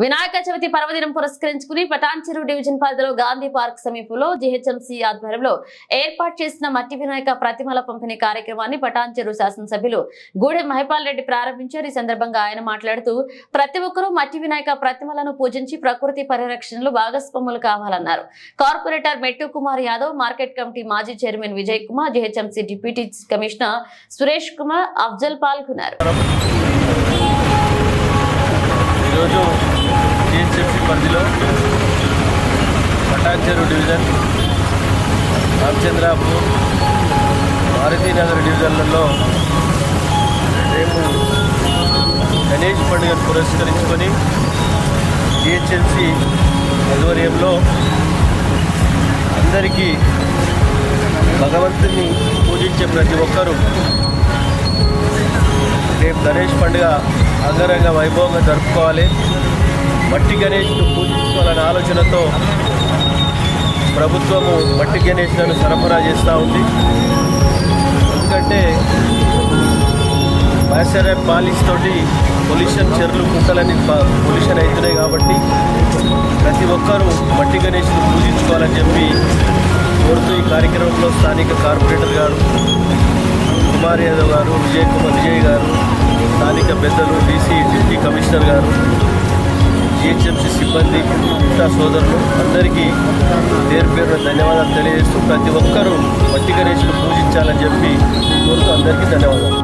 వినాయక చవితి పర్వదినం పురస్కరించుకుని పటాన్చెరు డివిజన్ పరిధిలో గాంధీ పార్క్ సమీపంలో జిహెచ్ఎంసీ ఆధ్వర్యంలో ఏర్పాటు చేసిన మట్టి వినాయక ప్రతిమల పంపిణీ కార్యక్రమాన్ని పటాన్చెరు శాసనసభ్యులు గూడెం మహిపాల్ రెడ్డి ప్రారంభించారు. ఈ సందర్భంగా ఆయన మాట్లాడుతూ ప్రతి ఒక్కరూ మట్టి వినాయక ప్రతిమలను పూజించి ప్రకృతి పరిరక్షణలో భాగస్వాములు కావాలన్నారు. Corporator Mettu Kumar Yadav market committee మాజీ chairman Vijay Kumar GHMC deputy commissioner Suresh Kumar Afzal పాల్గొన్నారు. ఈరోజు జిహెచ్ఎంసీ పరిధిలో పటాన్చెరు డివిజన్ రామచంద్రాపూర్ మారుతీనగర్ డివిజన్లలో రేపు గణేష్ పండుగను పురస్కరించుకొని జిహెచ్ఎంసీ ఆధ్వర్యంలో అందరికీ భగవంతుని పూజించే ప్రతి ఒక్కరూ రేపు గణేష్ పండుగ అంగరంగ వైభవంగా జరుపుకోవాలి. మట్టి గణేష్ను పూజించుకోవాలనే ఆలోచనతో ప్రభుత్వము మట్టి గణేష్లను సరఫరా చేస్తూ ఉంది. ఎందుకంటే మాయిశ్చరైజర్ పాలిష్ తోటి పొల్యూషన్ చెర్లు కుంటలని పొల్యూషన్ అవుతున్నాయి కాబట్టి ప్రతి ఒక్కరూ మట్టి గణేష్ను పూజించుకోవాలని చెప్పి కోరుతూ ఈ కార్యక్రమంలో స్థానిక కార్పొరేటర్ గారు కుమార్ యాదవ్ గారు విజయ్ కుమార్ విజయ్ గారు స్థానిక పెద్దలు DC deputy commissioner garu GHMC సిబ్బంది మిగతా సోదరులు అందరికీ పేరు పేరు ధన్యవాదాలు తెలియజేస్తూ ప్రతి ఒక్కరూ మట్టి గణేష్ను పూజించాలని చెప్పి కోరుతూ అందరికీ ధన్యవాదాలు.